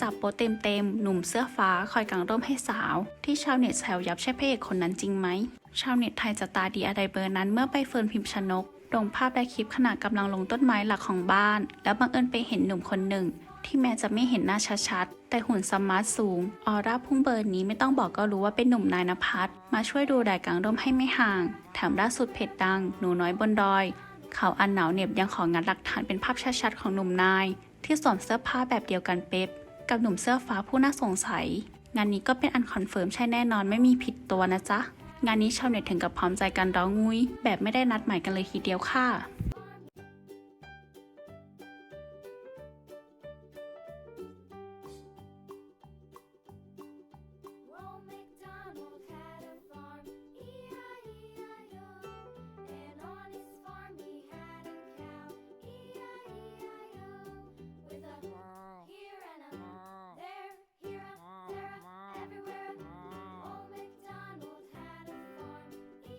จับโปเต็มเต็มหนุ่มเสื้อฟ้าคอยกางร่มให้สาว ที่ชาวเน็ตแซวยับใช่พระเอกคนนั้นจริงไหม ชาวเน็ตไทยจะตาดีอะไรเบอร์นั้นเมื่อใบเฟิร์นพิมพ์ชนกลงภาพและคลิปขณะกำลังลงต้นไม้หลักของบ้าน แล้วบังเอิญไปเห็นหนุ่มคนหนึ่ง ที่แม้จะไม่เห็นหน้าชัดๆ แต่หุ่นสมาร์ทสูง ออร่าพุ่งเบอร์นี้ไม่ต้องบอกก็รู้ว่าเป็นหนุ่มนายนภัสมาช่วยดูแลกางร่มให้ไม่ห่าง แถมล่าสุดเพจดัง หนูน้อยบนดอย เขาอันหนาวเหน็บยังของงัดหลักฐานเป็นภาพชัดๆของหนุ่มนาย ที่สวมเสื้อผ้าแบบเดียวกันเป๊ะ กับหนุ่มเสื้อฟ้าผู้น่าสงสัย งานนี้ก็เป็นอันคอนเฟิร์มใช่แน่นอนไม่มีผิดตัวนะจ๊ะ งานนี้ชาวเน็ตถึงกับพร้อมใจกันร้องงุ้ยแบบไม่ได้นัดหมายกันเลยทีเดียวค่ะ